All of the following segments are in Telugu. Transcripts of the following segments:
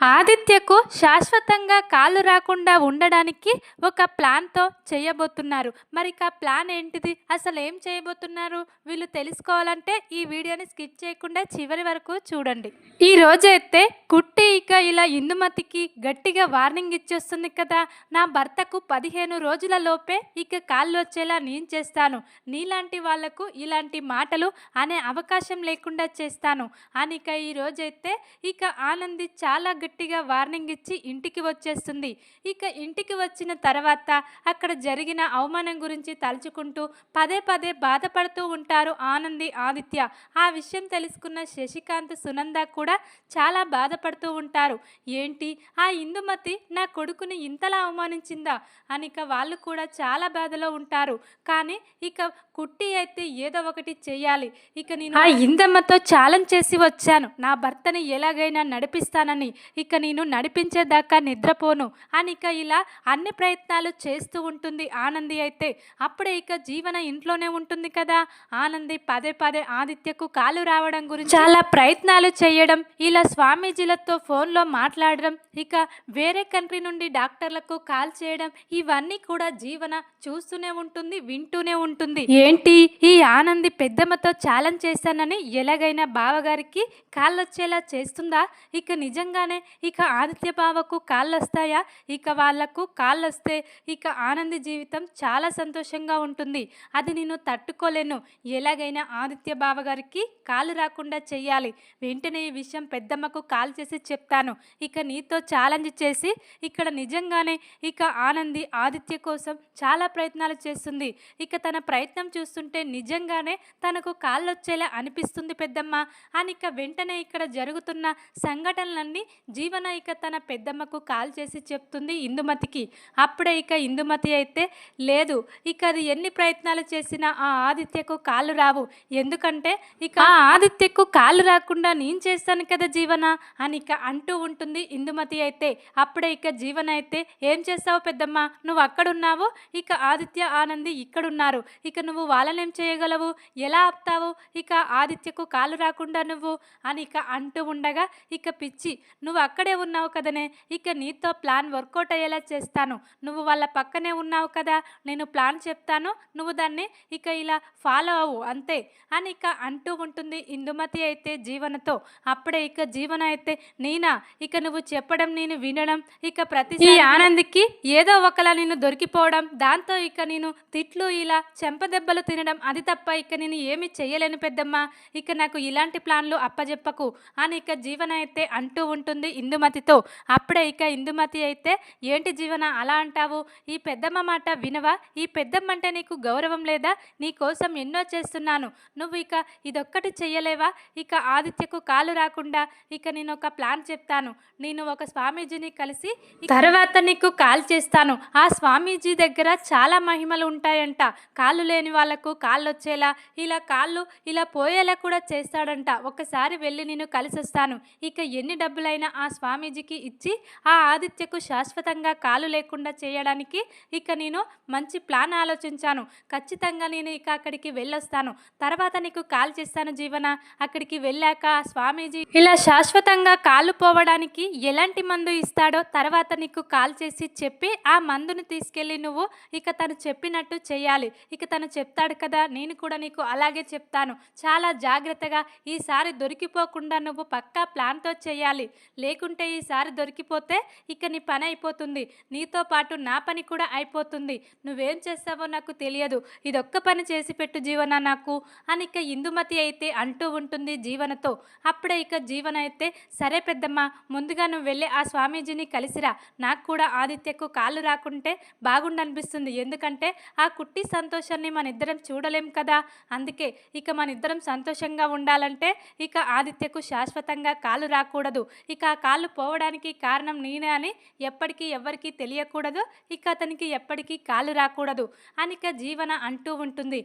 ఆదిత్యకు శాశ్వతంగా కాలు రాకుండా ఉండడానికి ఒక ప్లాన్తో చేయబోతున్నారు. మరి ఇక ప్లాన్ ఏంటిది? అసలు ఏం చేయబోతున్నారు? వీళ్ళు తెలుసుకోవాలంటే ఈ వీడియోని స్కిప్ చేయకుండా చివరి వరకు చూడండి. ఈ రోజైతే కుట్టి ఇక ఇలా ఇందుమతికి గట్టిగా వార్నింగ్ ఇచ్చేస్తుంది కదా. నా భర్తకు పదిహేను రోజుల లోపే ఇక కాళ్ళు వచ్చేలా నేను చేస్తాను. నీలాంటి వాళ్ళకు ఇలాంటి మాటలు అనే అవకాశం లేకుండా చేస్తాను. అని ఇక ఈ రోజైతే ఇక ఆనంది చాలా గట్టిగా వార్నింగ్ ఇచ్చి ఇంటికి వచ్చేస్తుంది. ఇక ఇంటికి వచ్చిన తర్వాత అక్కడ జరిగిన అవమానం గురించి తలుచుకుంటూ పదే పదే బాధపడుతూ ఉంటారు ఆనంది ఆదిత్య. ఆ విషయం తెలుసుకున్న శశికాంత్ సునంద కూడా చాలా బాధపడుతూ ఉంటారు. ఏంటి? ఆ ఇందుమతి నా కొడుకుని ఇంతలా అవమానించిందా? అని ఇక వాళ్ళు కూడా చాలా బాధలో ఉంటారు. కానీ ఇక కుట్టి అయితే ఏదో ఒకటి చేయాలి ఇక నేను ఆ ఇందమ్మతో ఛాలెంజ్ చేసి వచ్చాను. నా భర్తని ఎలాగైనా నడిపిస్తానని. ఇక నేను నడిపించేదాకా నిద్రపోను అని ఇక ఇలా అన్ని ప్రయత్నాలు చేస్తూ ఉంటుంది ఆనంది అయితే. అప్పుడే ఇక జీవన ఇంట్లోనే ఉంటుంది కదా. ఆనంది పదే పదే ఆదిత్యకు కాలు రావడం గురించి చాలా ప్రయత్నాలు చేయడం ఇలా స్వామీజీలతో ఫోన్లో మాట్లాడడం ఇక వేరే కంట్రీ నుండి డాక్టర్లకు కాల్ చేయడం ఇవన్నీ కూడా జీవన చూస్తూనే ఉంటుంది వింటూనే ఉంటుంది. ఏంటి? ఈ ఆనంది పెద్దమ్మతో ఛాలెంజ్ చేశానని ఎలాగైనా బావగారికి కాళ్ళు వచ్చేలా చేస్తుందా? ఇక నిజంగానే ఇక ఆదిత్య బావకు కాళ్ళు వస్తాయా ఇక వాళ్ళకు కాళ్ళు వస్తే ఇక ఆనంది జీవితం చాలా సంతోషంగా ఉంటుంది. అది నేను తట్టుకోలేను. ఎలాగైనా ఆదిత్య బావ గారికి కాలు రాకుండా చెయ్యాలి. వెంటనే ఈ విషయం పెద్దమ్మకు కాల్ చేసి చెప్తాను. ఇక నీతో ఛాలెంజ్ చేసి ఇక్కడ నిజంగానే ఇక ఆనంది ఆదిత్య కోసం చాలా ప్రయత్నాలు చేస్తుంది. ఇక తన ప్రయత్నం చూస్తుంటే నిజంగానే తనకు కాళ్ళొచ్చేలా అనిపిస్తుంది పెద్దమ్మ. అని ఇక వెంటనే ఇక్కడ జరుగుతున్న సంఘటనలన్నీ జీవన ఇక తన పెద్దమ్మకు కాల్ చేసి చెప్తుంది ఇందుమతికి. అప్పుడే ఇక ఇందుమతి అయితే లేదు ఇక అది ఎన్ని ప్రయత్నాలు చేసినా ఆ ఆదిత్యకు కాళ్ళు రావు. ఎందుకంటే ఇక ఆ ఆదిత్యకు కాళ్ళు రాకుండా నేను చేస్తాను కదా జీవన అని ఇక అంటూ ఉంటుంది ఇందుమతి అయితే. అప్పుడే ఇక జీవన అయితే ఏం చేస్తావు పెద్దమ్మ? నువ్వు అక్కడున్నావు? ఇక ఆదిత్య ఆనంది ఇక్కడున్నారు. ఇక నువ్వు వాళ్ళనేం చేయగలవు? ఎలా ఆపుతావు? ఇక ఆదిత్యకు కాలు రాకుండా నువ్వు అని ఇక అంటూ ఉండగా ఇక పిచ్చి నువ్వు నువ్వు అక్కడే ఉన్నావు కదనే. ఇక నీతో ప్లాన్ వర్కౌట్ అయ్యేలా చేస్తాను. నువ్వు వాళ్ళ పక్కనే ఉన్నావు కదా నేను ప్లాన్ చెప్తాను. నువ్వు దాన్ని ఇక ఇలా ఫాలో అవ్వు అంతే. అని ఇక అంటూ ఉంటుంది ఇందుమతి అయితే జీవనతో. అప్పుడే ఇక జీవన అయితే నేనా. ఇక నువ్వు చెప్పడం నేను వినడం ఇక ప్రతి ఆనందికి ఏదో ఒకలా నేను దొరికిపోవడం దాంతో ఇక నేను తిట్లు ఇలా చెంపదెబ్బలు తినడం అది తప్ప ఇక నేను ఏమి చెయ్యలేను పెద్దమ్మ. ఇక నాకు ఇలాంటి ప్లాన్లు అప్పజెప్పకు అని ఇక జీవన అయితే అంటూ ఉంటుంది. ఇందుమతితో. అప్పుడే ఇక ఇందుమతి అయితే ఏంటి జీవన అలా అంటావు? ఈ పెద్దమ్మ మాట వినవా? ఈ పెద్దమ్మ అంటే నీకు గౌరవం లేదా? నీ కోసం ఎన్నో చేస్తున్నాను. నువ్వు ఇక ఇదొక్కటి చెయ్యలేవా? ఇక ఆదిత్యకు కాలు రాకుండా ఇక నేను ఒక ప్లాన్ చెప్తాను. నేను ఒక స్వామీజీని కలిసి తర్వాత నీకు కాల్ చేస్తాను. ఆ స్వామీజీ దగ్గర చాలా మహిమలు ఉంటాయంట. కాళ్ళు లేని వాళ్ళకు కాళ్ళు వచ్చేలా ఇలా కాళ్ళు ఇలా పోయేలా కూడా చేస్తాడంట. ఒకసారి వెళ్ళి నేను కలిసి వస్తాను ఇక ఎన్ని డబ్బులైనా ఆ స్వామీజీకి ఇచ్చి ఆ ఆదిత్యకు శాశ్వతంగా కాలు లేకుండా చేయడానికి ఇక నేను మంచి ప్లాన్ ఆలోచించాను. ఖచ్చితంగా నేను ఇక అక్కడికి వెళ్ళొస్తాను. తర్వాత నీకు కాల్ చేస్తాను జీవన. అక్కడికి వెళ్ళాక ఆ స్వామీజీ ఇలా శాశ్వతంగా కాలు పోవడానికి ఎలాంటి మందు ఇస్తాడో తర్వాత నీకు కాల్ చేసి చెప్పి ఆ మందును తీసుకెళ్ళి నువ్వు ఇక తను చెప్పినట్టు చేయాలి. ఇక తను చెప్తాడు కదా నేను కూడా నీకు అలాగే చెప్తాను. చాలా జాగ్రత్తగా ఈసారి దొరికిపోకుండా నువ్వు పక్కా ప్లాన్తో చేయాలి. లేకుంటే ఈసారి దొరికిపోతే ఇక నీ పని అయిపోతుంది. నీతో పాటు నా పని కూడా అయిపోతుంది. నువ్వేం చేస్తావో నాకు తెలియదు. ఇదొక్క పని చేసి పెట్టు జీవన నాకు. అని ఇక ఇందుమతి అయితే అంటూ ఉంటుంది జీవనతో. అప్పుడే ఇక జీవన అయితే సరే పెద్దమ్మ ముందుగా నువ్వు వెళ్ళి ఆ స్వామీజీని కలిసిరా. నాకు కూడా ఆదిత్యకు కాళ్ళు రాకుంటే బాగుండనిపిస్తుంది. ఎందుకంటే ఆ కుట్టి సంతోషాన్ని మన ఇద్దరం చూడలేం కదా. అందుకే ఇక మన ఇద్దరం సంతోషంగా ఉండాలంటే ఇక ఆదిత్యకు శాశ్వతంగా కాలు రాకూడదు. ఇక ఆ కాళ్ళు పోవడానికి కారణం నేనే అని ఎప్పటికీ ఎవ్వరికీ తెలియకూడదు. ఇక అతనికి ఎప్పటికీ కాళ్ళు రాకూడదు. అని ఇక జీవన అంటూ ఉంటుంది.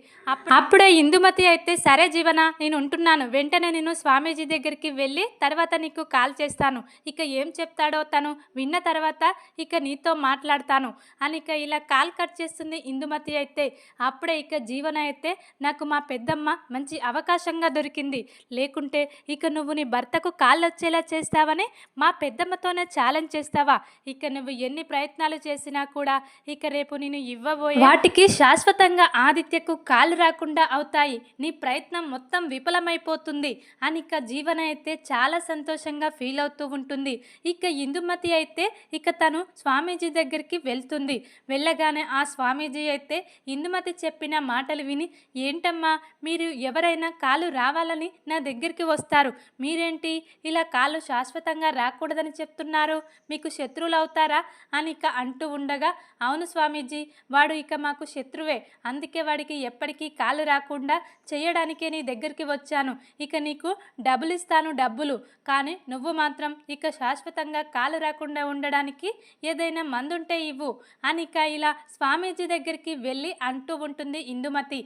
అప్పుడే ఇందుమతి అయితే సరే జీవన నేను ఉంటున్నాను. వెంటనే నేను స్వామీజీ దగ్గరికి వెళ్ళి తర్వాత నీకు కాల్ చేస్తాను. ఇక ఏం చెప్తాడో తను విన్న తర్వాత ఇక నీతో మాట్లాడతాను. అనిక ఇలా కాల్ కట్ చేస్తుంది ఇందుమతి అయితే. అప్పుడే ఇక జీవన అయితే నాకు మా పెద్దమ్మ మంచి అవకాశంగా దొరికింది. లేకుంటే ఇక నువ్వు నీ భర్తకు కాళ్ళు వచ్చేలా చేస్తావని మా పెద్దమ్మతోనే ఛాలెంజ్ చేస్తావా? ఇక నువ్వు ఎన్ని ప్రయత్నాలు చేసినా కూడా ఇక రేపు నేను ఇవ్వబోయే వాటికి శాశ్వతంగా ఆదిత్యకు కాలు రాకుండా అవుతాయి. నీ ప్రయత్నం మొత్తం విఫలమైపోతుంది. అని ఇక జీవన అయితే చాలా సంతోషంగా ఫీల్ అవుతూ ఉంటుంది. ఇక ఇందుమతి అయితే ఇక తను స్వామీజీ దగ్గరికి వెళ్తుంది. వెళ్ళగానే ఆ స్వామీజీ అయితే ఇందుమతి చెప్పిన మాటలు విని ఏంటమ్మా మీరు ఎవరైనా కాలు రావాలని నా దగ్గరికి వస్తారు. మీరేంటి? ఇలా కాలు శాశ్వతంగా రాకూడదని చెప్తున్నారు. మీకు శత్రువులు అవుతారా అని ఇక అంటూ ఉండగా అవును స్వామీజీ వాడు ఇక మాకు శత్రువే. అందుకే వాడికి ఎప్పటికీ కాలు రాకుండా చేయడానికే నీ దగ్గరికి వచ్చాను. ఇక నీకు డబ్బులు ఇస్తాను డబ్బులు. కానీ నువ్వు మాత్రం ఇక శాశ్వతంగా కాలు రాకుండా ఉండడానికి ఏదైనా మందుంటే ఇవ్వు. అని ఇక ఇలా స్వామీజీ దగ్గరికి వెళ్ళి అంటూ ఉంటుంది ఇందుమతి.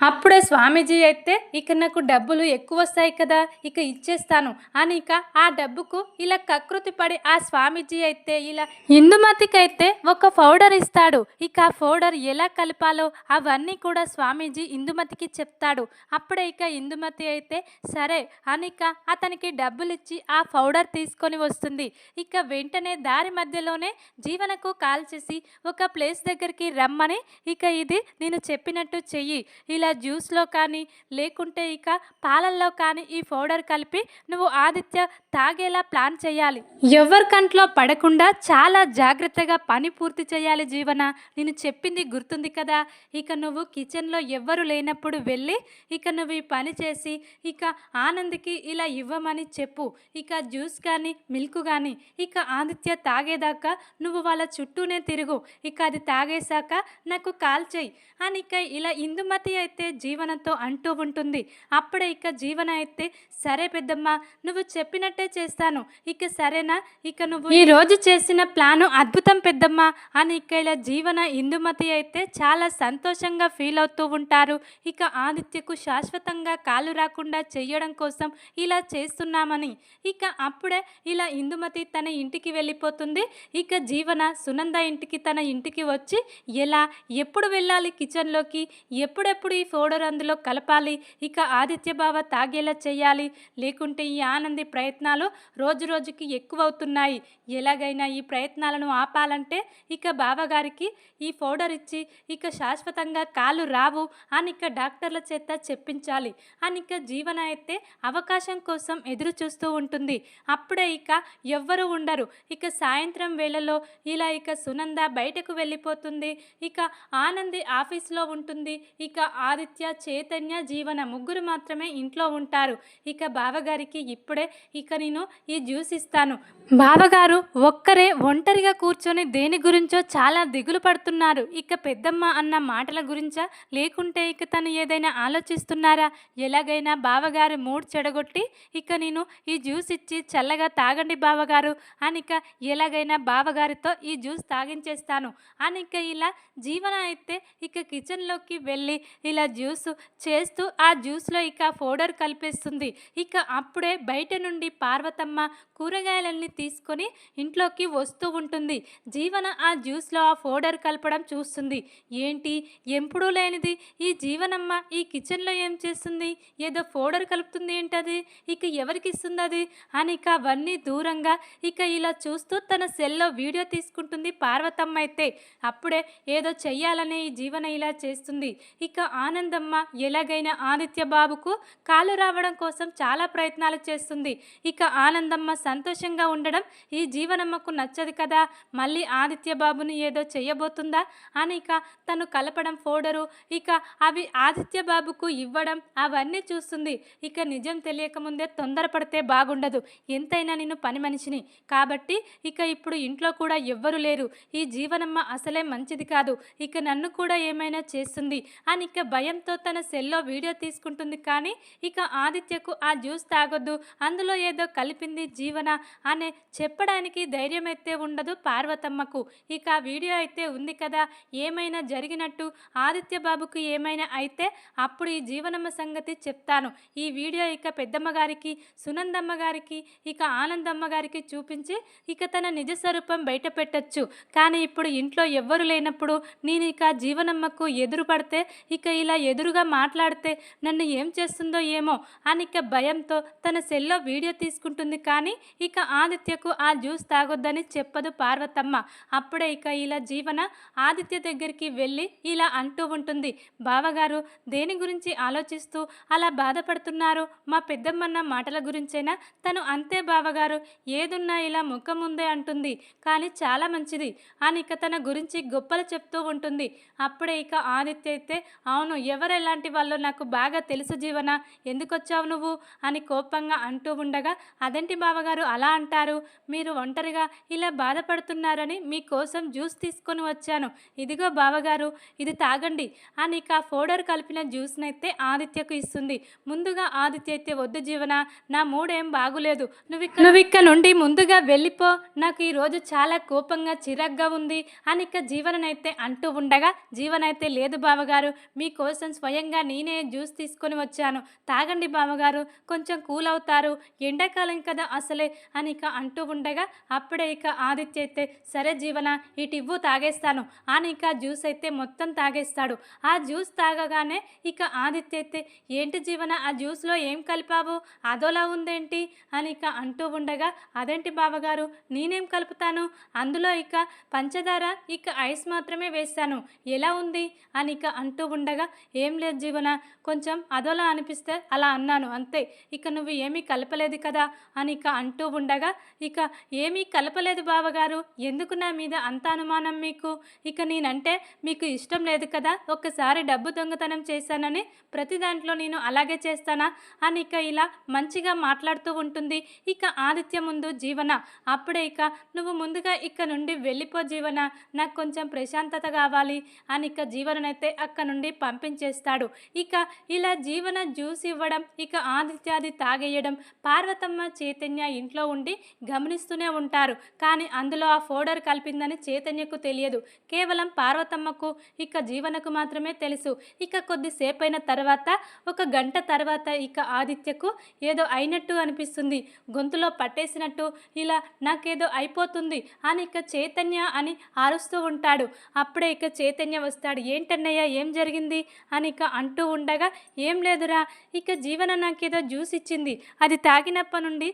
అప్పుడే స్వామీజీ అయితే ఇక నాకు డబ్బులు ఎక్కువ వస్తాయి కదా ఇక ఇచ్చేస్తాను అని ఇక ఆ డబ్బుకు ఇలా కకృతి పడి ఆ స్వామీజీ అయితే ఇలా ఇందుమతికి అయితే ఒక పౌడర్ ఇస్తాడు. ఇక ఆ పౌడర్ ఎలా కలపాలో అవన్నీ కూడా స్వామీజీ ఇందుమతికి చెప్తాడు. అప్పుడే ఇక ఇందుమతి అయితే సరే అని ఇక అతనికి డబ్బులు ఇచ్చి ఆ పౌడర్ తీసుకొని వస్తుంది. ఇక వెంటనే దారి మధ్యలోనే జీవనకు కాల్ చేసి ఒక ప్లేస్ దగ్గరికి రమ్మని ఇక ఇది నేను చెప్పినట్టు చెయ్యి. ఇలా జ్యూస్లో కానీ లేకుంటే ఇక పాలల్లో కానీ ఈ పౌడర్ కలిపి నువ్వు ఆదిత్య తాగేలా ప్లాన్ చేయాలి. ఎవరి కంట్లో పడకుండా చాలా జాగ్రత్తగా పని పూర్తి చేయాలి జీవన. నేను చెప్పింది గుర్తుంది కదా. ఇక నువ్వు కిచెన్లో ఎవ్వరు లేనప్పుడు వెళ్ళి ఇక నువ్వు ఈ పని చేసి ఇక ఆనంద్కి ఇలా ఇవ్వమని చెప్పు. ఇక జ్యూస్ కానీ మిల్క్ కానీ ఇక ఆదిత్య తాగేదాకా నువ్వు వాళ్ళ చుట్టూనే తిరుగు. ఇక అది తాగేశాక నాకు కాల్ చేయి. అని ఇక ఇలా ఇందుమతి అయితే జీవనతో అంటూ ఉంటుంది. అప్పుడే ఇక జీవన అయితే సరే పెద్దమ్మ నువ్వు చెప్పినట్టే చేస్తాను. ఇక సరేనా? ఇక నువ్వు ఈ రోజు చేసిన ప్లాను అద్భుతం పెద్దమ్మ అని ఇక ఇలా జీవన ఇందుమతి అయితే చాలా సంతోషంగా ఫీల్ అవుతూ ఉంటారు. ఇక ఆదిత్యకు శాశ్వతంగా కాలు రాకుండా చెయ్యడం కోసం ఇలా చేస్తున్నామని. ఇక అప్పుడే ఇలా ఇందుమతి తన ఇంటికి వెళ్ళిపోతుంది. ఇక జీవన సునంద ఇంటికి తన ఇంటికి వచ్చి ఎలా? ఎప్పుడు వెళ్ళాలి కిచెన్లోకి? ఎప్పుడెప్పుడు ఈ పౌడర్ అందులో కలపాలి. ఇక ఆదిత్య బావ తాగేలా చేయాలి. లేకుంటే ఈ ఆనంది ప్రయత్నాలు రోజు రోజుకి ఎక్కువ అవుతున్నాయి ఎలాగైనా ఈ ప్రయత్నాలను ఆపాలంటే ఇక బావగారికి ఈ పౌడర్ ఇచ్చి ఇక శాశ్వతంగా కాలు రావు అని ఇక డాక్టర్ల చేత చెప్పించాలి. అని ఇక జీవన అయితే అవకాశం కోసం ఎదురు చూస్తూ ఉంటుంది. అప్పుడే ఇక ఎవ్వరు ఉండరు. ఇక సాయంత్రం వేళలో ఇలా ఇక సునంద బయటకు వెళ్ళిపోతుంది. ఇక ఆనంది ఆఫీస్లో ఉంటుంది. ఇక ఆదిత్య చైతన్య జీవన ముగ్గురు మాత్రమే ఇంట్లో ఉంటారు. ఇక బావగారికి ఇప్పుడే ఇక నేను ఈ జ్యూస్ ఇస్తాను. బావగారు ఒక్కరే ఒంటరిగా కూర్చొని దేని గురించో చాలా దిగులు పడుతున్నారు. ఇక పెద్దమ్మ అన్న మాటల గురించా? లేకుంటే ఇక తను ఏదైనా ఆలోచిస్తున్నారా? ఎలాగైనా బావగారు మూడ్ చెడగొట్టి ఇక నేను ఈ జ్యూస్ ఇచ్చి చల్లగా తాగండి బావగారు. అని ఇక ఎలాగైనా బావగారితో ఈ జ్యూస్ తాగించేస్తాను. అనిక ఇలా జీవన అయితే ఇక కిచెన్లోకి వెళ్ళి ఇలా జ్యూస్ చేస్తూ ఆ జ్యూస్లో ఇక పౌడర్ కలిపేస్తుంది. ఇక అప్పుడే బయట నుండి పార్వతమ్మ కూరగాయలన్నీ తీసుకొని ఇంట్లోకి వస్తూ ఉంటుంది. జీవన ఆ జ్యూస్లో ఆ పౌడర్ కలపడం చూస్తుంది. ఏంటి? ఎప్పుడూ లేనిది. ఈ జీవనమ్మ ఈ కిచెన్లో ఏం చేస్తుంది? ఏదో పౌడర్ కలుపుతుంది ఏంటది? ఇక ఎవరికి ఇస్తుంది అది? అని ఇక అవన్నీ దూరంగా ఇక ఇలా చూస్తూ తన సెల్లో వీడియో తీసుకుంటుంది పార్వతమ్మ అయితే. అప్పుడే ఏదో చెయ్యాలనే ఈ జీవన ఇలా చేస్తుంది. ఇక ఆనందమ్మ ఎలాగైనా ఆదిత్య బాబుకు కాలు రావడం కోసం చాలా ప్రయత్నాలు చేస్తుంది. ఇక ఆనందమ్మ సంతోషంగా ఉండడం ఈ జీవనమ్మకు నచ్చదు కదా? మళ్ళీ ఆదిత్య బాబుని ఏదో చేయబోతుందా? అని ఇక తను కలపడం ఫోడరు. ఇక అవి ఆదిత్య బాబుకు ఇవ్వడం అవన్నీ చూస్తుంది. ఇక నిజం తెలియకముందే తొందరపడితే బాగుండదు. ఎంతైనా నేను పని మనిషిని. కాబట్టి ఇక ఇప్పుడు ఇంట్లో కూడా ఎవ్వరు లేరు. ఈ జీవనమ్మ అసలే మంచిది కాదు. ఇక నన్ను కూడా ఏమైనా చేస్తుంది? అని ఇక భయంతో తన సెల్లో వీడియో తీసుకుంటుంది కానీ ఇక ఆదిత్యకు ఆ జ్యూస్ తాగొద్దు. అందులో ఏదో కలిపింది జీవన అనే చెప్పడానికి ధైర్యం అయితే ఉండదు పార్వతమ్మకు. ఇక వీడియో అయితే ఉంది కదా ఏమైనా జరిగినట్టు ఆదిత్య బాబుకు ఏమైనా అయితే అప్పుడు ఈ జీవనమ్మ సంగతి చెప్తాను. ఈ వీడియో ఇక పెద్దమ్మ గారికి సునందమ్మ గారికి ఇక ఆనందమ్మ గారికి చూపించి ఇక తన నిజ స్వరూపం బయట పెట్టచ్చు. కానీ ఇప్పుడు ఇంట్లో ఎవ్వరు లేనప్పుడు నేను ఇక జీవనమ్మకు ఎదురు పడితే ఇక ఇలా ఇలా ఎదురుగా మాట్లాడితే నన్ను ఏం చేస్తుందో ఏమో అని ఇక భయంతో తన సెల్లో వీడియో తీసుకుంటుంది కానీ ఇక ఆదిత్యకు ఆ జ్యూస్ తాగొద్దని చెప్పదు పార్వతమ్మ. అప్పుడే ఇక ఇలా జీవన ఆదిత్య దగ్గరికి వెళ్ళి ఇలా అంటూ ఉంటుంది. బావగారు దేని గురించి ఆలోచిస్తూ అలా బాధపడుతున్నారు? మా పెద్దమ్మన్న మాటల గురించైనా? తను అంతే బావగారు ఏదున్నా ఇలా ముఖం ఉందే అంటుంది. కానీ చాలా మంచిది అని ఇక తన గురించి గొప్పలు చెప్తూ ఉంటుంది. అప్పుడే ఇక ఆదిత్య అయితే అవును ఎవరు ఎలాంటి వాళ్ళు నాకు బాగా తెలుసు జీవన ఎందుకు వచ్చావు నువ్వు? అని కోపంగా అంటూ ఉండగా అదేంటి బావగారు అలా అంటారు? మీరు ఒంటరిగా ఇలా బాధపడుతున్నారని మీకోసం జ్యూస్ తీసుకొని వచ్చాను. ఇదిగో బావగారు ఇది తాగండి. అని ఆ ఫోడర్ కలిపిన జ్యూస్ని అయితే ఆదిత్యకు ఇస్తుంది. ముందుగా ఆదిత్య అయితే వద్దు జీవన నా మూడేం బాగులేదు. నువ్వు నువ్వు ఇక్కడ నుండి ముందుగా వెళ్ళిపో. నాకు ఈరోజు చాలా కోపంగా చిరాగ్గా ఉంది అని ఇక జీవననైతే అంటూ ఉండగా జీవనైతే లేదు బావగారు. మీకోసం స్వయంగా నేనే జ్యూస్ తీసుకొని వచ్చాను. తాగండి బావగారు కొంచెం కూల్ అవుతారు ఎండాకాలం కదా అసలే అని ఇక అంటూ ఉండగా అప్పుడే ఇక ఆదిత్య అయితే సరే జీవన ఇటు తాగేస్తాను. అని ఇక జ్యూస్ అయితే మొత్తం తాగేస్తాడు. ఆ జ్యూస్ తాగగానే ఇక ఆదిత్య అయితే ఏంటి జీవన ఆ జ్యూస్లో ఏం కలిపావు? అదోలా ఉందేంటి? అని ఇక అంటూ ఉండగా అదేంటి బావగారు నేనేం కలుపుతాను? అందులో ఇక పంచదార ఇక ఐస్ మాత్రమే వేస్తాను. ఎలా ఉంది? అని ఇక అంటూ ఉండగా ఏం లేదు జీవన? కొంచెం అదోలా అనిపిస్తే అలా అన్నాను అంతే. ఇక నువ్వు ఏమీ కలపలేదు కదా? అని ఇక అంటూ ఉండగా ఇక ఏమీ కలపలేదు బావగారు ఎందుకు నా మీద అంత అనుమానం మీకు? ఇక నేనంటే మీకు ఇష్టం లేదు కదా? ఒక్కసారి డబ్బు దొంగతనం చేశానని ప్రతి దాంట్లో నేను అలాగే చేస్తానా? అని ఇక ఇలా మంచిగా మాట్లాడుతూ ఉంటుంది. ఇక ఆదిత్య ముందు జీవన అప్పుడే ఇక నువ్వు ముందుగా ఇక్క నుండి వెళ్ళిపో జీవన నాకు కొంచెం ప్రశాంతత కావాలి. అని ఇక జీవననైతే అక్క నుండి పంపించేస్తాడు. ఇక ఇలా జీవన జ్యూస్ ఇవ్వడం ఇక ఆదిత్యాది తాగేయడం పార్వతమ్మ చైతన్య ఇంట్లో ఉండి గమనిస్తూనే ఉంటారు. కానీ అందులో ఆ ఫోడర్ కలిపిందని చైతన్యకు తెలియదు. కేవలం పార్వతమ్మకు ఇక జీవనకు మాత్రమే తెలుసు. ఇక కొద్దిసేపైన తర్వాత ఒక గంట తర్వాత ఇక ఆదిత్యకు ఏదో అయినట్టు అనిపిస్తుంది. గొంతులో పట్టేసినట్టు ఇలా నాకేదో అయిపోతుంది అని ఇక చైతన్య అని అరుస్తూ ఉంటాడు. అప్పుడే ఇక చైతన్య వస్తాడు. ఏంటన్నయ్య ఏం జరిగింది? అని ఇక అంటూ ఉండగా ఏం లేదురా ఇక జీవన నాకేదో జ్యూస్ ఇచ్చింది. అది తాగినప్పటి నుండి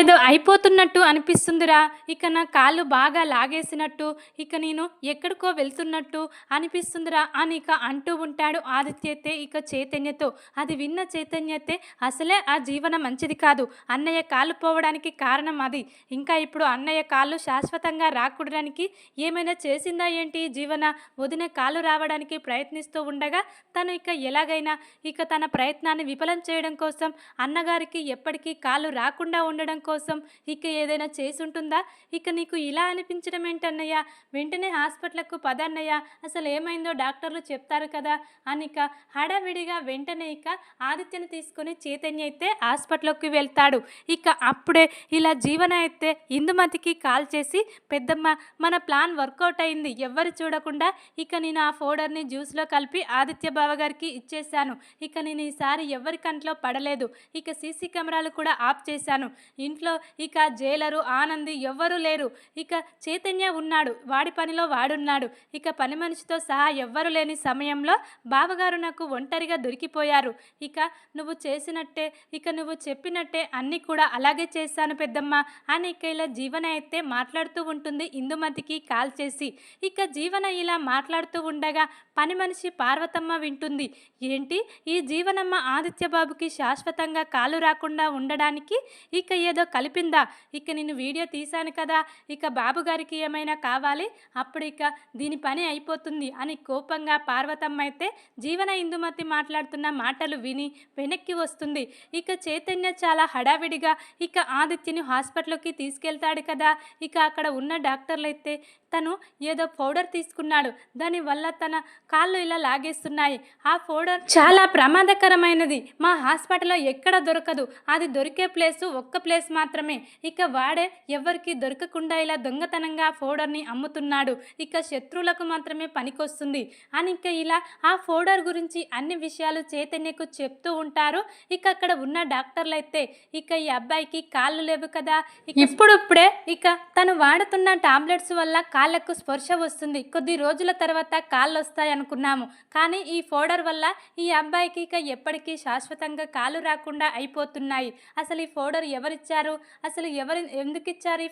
ఏదో అయిపోతున్నట్టు అనిపిస్తుందిరా. ఇక నా కాళ్ళు బాగా లాగేసినట్టు ఇక నేను ఎక్కడికో వెళ్తున్నట్టు అనిపిస్తుందిరా అని ఇక అంటూ ఉంటాడు ఆదిత్యతే ఇక చైతన్యతో. అది విన్న చైతన్యతే అసలే ఆ జీవన మంచిది కాదు. అన్నయ్య కాలు పోవడానికి కారణం అది. ఇంకా ఇప్పుడు అన్నయ్య కాళ్ళు శాశ్వతంగా రాకూడడానికి ఏమైనా చేసిందా ఏంటి ఈ జీవన? వదిన కాలు రావడానికి ప్రయత్నిస్తూ ఉండగా తను ఇక ఎలాగైనా ఇక తన ప్రయత్నాన్ని విఫలం చేయడం కోసం అన్నగారికి ఎప్పటికీ కాలు రాకుండా ఉండడం కోసం ఇక ఏదైనా చేసి ఉంటుందా ఇక నీకు ఇలా అనిపించడం ఏంటన్నయ్య? వెంటనే హాస్పిటల్కు పదన్నయ్య. అసలు ఏమైందో డాక్టర్లు చెప్తారు కదా? అని ఇక హడావిడిగా వెంటనే ఇక ఆదిత్యను తీసుకొని చైతన్య అయితే హాస్పిటల్కి వెళ్తాడు. ఇక అప్పుడే ఇలా జీవన అయితే ఇందుమతికి కాల్ చేసి పెద్దమ్మ మన ప్లాన్ వర్కౌట్ అయింది. ఎవ్వరు చూడకుండా ఇక నేను ఆ ఫోడర్ని జ్యూస్లో కలిపి ఆదిత్య బావ గారికి ఇచ్చేసాను ఇక నేను ఈసారి ఎవరి కంట్లో పడలేదు. ఇక సీసీ కెమెరాలు కూడా ఆఫ్ చేశాను. ఇంట్లో ఇక జైలరు ఆనంది ఎవ్వరూ లేరు. ఇక చైతన్య ఉన్నాడు. వాడి పనిలో వాడున్నాడు. ఇక పని మనిషితో సహా ఎవ్వరు లేని సమయంలో బావగారు నాకు ఒంటరిగా దొరికిపోయారు. ఇక నువ్వు చేసినట్టే ఇక నువ్వు చెప్పినట్టే అన్నీ కూడా అలాగే చేశాను పెద్దమ్మ అని ఇక ఇలా జీవన అయితే మాట్లాడుతూ ఉంటుంది ఇందుమతికి కాల్ చేసి. ఇక జీవన ఇలా మాట్లాడుతూ ఉండగా పని మనిషి పార్వతమ్మ వింటుంది. ఏంటి? ఈ జీవనమ్మ ఆదిత్య బాబుకి శాశ్వతంగా కాలు రాకుండా ఉండడానికి ఇక ఏదో కలిపిందా? ఇక నేను వీడియో తీశాను కదా. ఇక బాబుగారికి ఏమైనా కావాలి? అప్పుడు ఇక దీని పని అయిపోతుంది అని కోపంగా పార్వతమ్మ అయితే జీవన ఇందుమతి మాట్లాడుతున్న మాటలు విని వెనక్కి వస్తుంది. ఇక చైతన్య చాలా హడావిడిగా ఇక ఆదిత్యని హాస్పిటల్కి తీసుకెళ్తాడు కదా. ఇక అక్కడ ఉన్న డాక్టర్లు అయితే తను ఏదో పౌడర్ తీసుకున్నాడు. దానివల్ల తన కాళ్ళు ఇలా లాగేస్తున్నాయి. ఉన్నాయి. ఆ ఫోడర్ చాలా ప్రమాదకరమైనది. మా హాస్పిటల్లో ఎక్కడ దొరకదు. అది దొరికే ప్లేసు ఒక్క ప్లేస్ మాత్రమే. ఇక వాడే ఎవరికి దొరకకుండా ఇలా దొంగతనంగా ఆ అమ్ముతున్నాడు. ఇక శత్రువులకు మాత్రమే పనికొస్తుంది. అని ఇక ఇలా ఆ ఫోల్డర్ గురించి అన్ని విషయాలు చైతన్యకు చెప్తూ ఉంటారు. ఇక అక్కడ ఉన్న డాక్టర్లు అయితే ఇక ఈ అబ్బాయికి కాళ్ళు లేవు కదా. ఇక ఇప్పుడిప్పుడే ఇక తను వాడుతున్న టాబ్లెట్స్ వల్ల కాళ్ళకు స్పర్శ వస్తుంది. కొద్ది రోజుల తర్వాత కాళ్ళు వస్తాయి అనుకున్నాము కానీ ఈ ఈ ఫోడర్ వల్ల ఈ అబ్బాయికి ఇక ఎప్పటికీ శాశ్వతంగా కాలు రాకుండా అయిపోతున్నాయి. అసలు ఈ ఫోడర్ ఎవరిచ్చారు? అసలు ఎవరి ఎందుకు ఇచ్చారు ఈ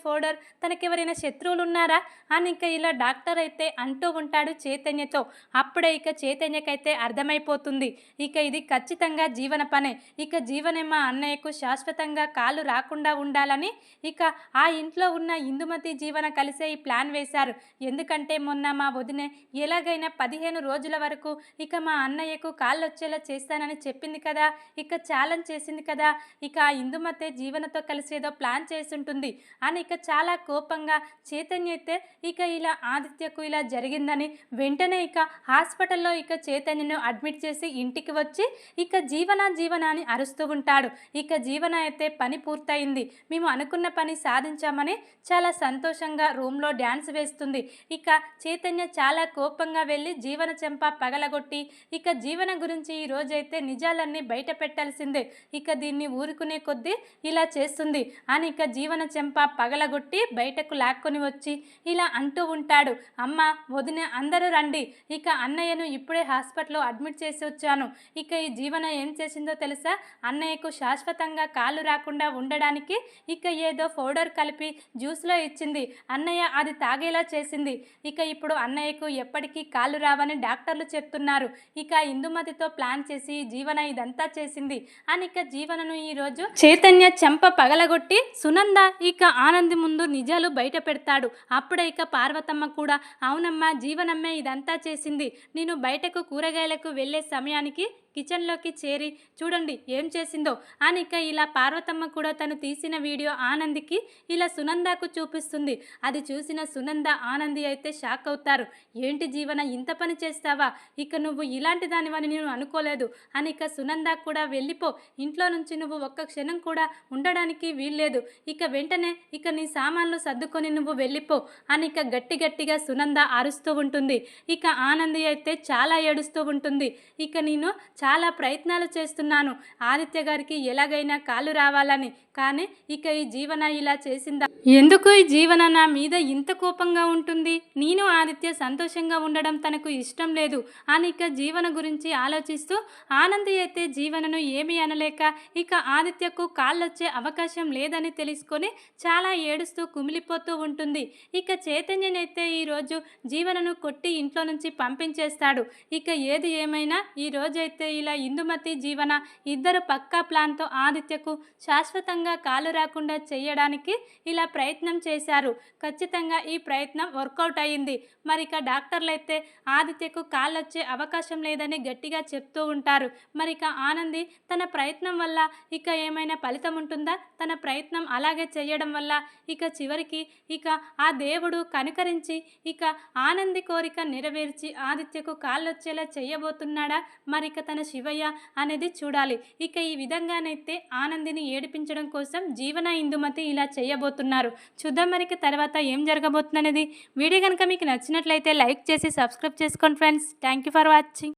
తనకి తనకెవరైనా శత్రువులు ఉన్నారా అని ఇక ఇలా డాక్టర్ అయితే అంటూ ఉంటాడు చైతన్యతో. అప్పుడే ఇక చైతన్యకైతే అర్థమైపోతుంది. ఇక ఇది ఖచ్చితంగా జీవన పనే. ఇక జీవనే మా అన్నయ్యకు శాశ్వతంగా కాలు రాకుండా ఉండాలని ఇక ఆ ఇంట్లో ఉన్న ఇందుమతి జీవన కలిసే ఈ ప్లాన్ వేశారు. ఎందుకంటే మొన్న మా వదిన ఎలాగైనా పదిహేను రోజుల వరకు ఇక మా అన్నయ్యకు కాళ్ళు వచ్చేలా చేస్తానని చెప్పింది కదా ఇక ఛాలెంజ్ చేసింది కదా ఇక ఆ ఇందుమతే జీవనతో కలిసి ఏదో ప్లాన్ చేస్తుంటుంది అని ఇక చాలా కోపంగా చైతన్య అయితే ఇక ఇలా ఆదిత్యకు ఇలా జరిగిందని వెంటనే ఇక హాస్పిటల్లో ఇక చైతన్యను అడ్మిట్ చేసి ఇంటికి వచ్చి ఇక జీవన జీవన అని అరుస్తూ ఉంటాడు. ఇక జీవన అయితే పని పూర్తయింది. మేము అనుకున్న పని సాధించామని చాలా సంతోషంగా రూమ్లో డ్యాన్స్ వేస్తుంది. ఇక చైతన్య చాలా కోపంగా వెళ్ళి జీవన చెంప పగలగొట్టి ఇక జీవన గురించి ఈ రోజైతే నిజాలన్నీ బయట పెట్టాల్సిందే. ఇక దీన్ని ఊరుకునే కొద్దీ ఇలా చేస్తుంది. అని ఇక జీవన చెంప పగలగొట్టి బయటకు లాక్కొని వచ్చి ఇలా అంటూ ఉంటాడు. అమ్మ వదిన అందరూ రండి. ఇక అన్నయ్యను ఇప్పుడే హాస్పిటల్లో అడ్మిట్ చేసి వచ్చాను. ఇక ఈ జీవన ఏం చేసిందో తెలుసా? అన్నయ్యకు శాశ్వతంగా కాళ్ళు రాకుండా ఉండడానికి ఇక ఏదో పౌడర్ కలిపి జ్యూస్లో ఇచ్చింది. అన్నయ్య అది తాగేలా చేసింది. ఇక ఇప్పుడు అన్నయ్యకు ఎప్పటికీ కాళ్ళు రావని డాక్టర్లు చెప్తున్నారు. ఇక ఇందుమతితో ప్లాన్ చేసి జీవన ఇదంతా చేసింది. అని ఇక జీవనను ఈరోజు చైతన్య చెంప పగలగొట్టి సునంద ఇక ఆనంది ముందు నిజాలు బయట పెడతాడు. అప్పుడే ఇక పార్వతమ్మ కూడా అవునమ్మా జీవనమ్మే ఇదంతా చేసింది. నేను బయటకు కూరగాయలకు వెళ్ళే సమయానికి కిచెన్లోకి చేరి చూడండి ఏం చేసిందో అని ఇక ఇలా పార్వతమ్మ కూడా తను తీసిన వీడియో ఆనందికి ఇలా సునందాకు చూపిస్తుంది. అది చూసిన సునంద ఆనంది అయితే షాక్ అవుతారు. ఏంటి జీవన ఇంత పని చేస్తావా? ఇక నువ్వు ఇలాంటి దానివని నేను అనుకోలేదు అని ఇక సునంద కూడా వెళ్ళిపో ఇంట్లో నుంచి నువ్వు ఒక్క క్షణం కూడా ఉండడానికి వీల్లేదు. ఇక వెంటనే ఇక నీ సామాన్లు సర్దుకొని నువ్వు వెళ్ళిపో అని ఇక గట్టి గట్టిగా సునంద అరుస్తూ ఉంటుంది. ఇక ఆనంది అయితే చాలా ఏడుస్తూ ఉంటుంది. ఇక నేను చాలా ప్రయత్నాలు చేస్తున్నాను. ఆదిత్య గారికి ఎలాగైనా కాళ్ళు రావాలని. కానీ ఇక ఈ జీవన ఇలా చేసిందా ఎందుకు ఈ జీవన నా మీద ఇంత కోపంగా ఉంటుంది? నేను ఆదిత్య సంతోషంగా ఉండడం తనకు ఇష్టం లేదు. అని ఇక జీవన గురించి ఆలోచిస్తూ ఆనంది అయితే జీవనను ఏమీ అనలేక ఇక ఆదిత్యకు కాళ్ళొచ్చే అవకాశం లేదని తెలుసుకొని చాలా ఏడుస్తూ కుమిలిపోతూ ఉంటుంది. ఇక చైతన్యనైతే ఈరోజు జీవనను కొట్టి ఇంట్లో నుంచి పంపించేస్తాడు. ఇక ఏది ఏమైనా ఈ రోజైతే ఇలా ఇందుమతి జీవన ఇద్దరు పక్కా ప్లాన్తో ఆదిత్యకు శాశ్వతంగా కాలు రాకుండా చేయడానికి ఇలా ప్రయత్నం చేశారు. ఖచ్చితంగా ఈ ప్రయత్నం వర్కౌట్ అయ్యింది. మరి ఇక డాక్టర్లు అయితే ఆదిత్యకు కాళ్ళు వచ్చే అవకాశం లేదని గట్టిగా చెప్తూ ఉంటారు. మరి ఇక ఆనంది తన ప్రయత్నం వల్ల ఇక ఏమైనా ఫలితం ఉంటుందా? తన ప్రయత్నం అలాగే చేయడం వల్ల ఇక చివరికి ఇక ఆ దేవుడు కనుకరించి ఇక ఆనంది కోరిక నెరవేర్చి ఆదిత్యకు కాళ్ళు వచ్చేలా చేయబోతున్నాడా మరి ఇక తన శివయ్య అనేది చూడాలి. ఇక ఈ విధంగానైతే ఆనందిని ఏడిపించడం కోసం జీవన ఇందుమతి ఇలా చేయబోతున్నారు చూద్దాం మరికి తర్వాత ఏం జరగబోతుంది అనేది వీడియో కనుక మీకు నచ్చినట్లయితే లైక్ చేసి సబ్స్క్రైబ్ చేసుకోండి friends. Thank you for watching.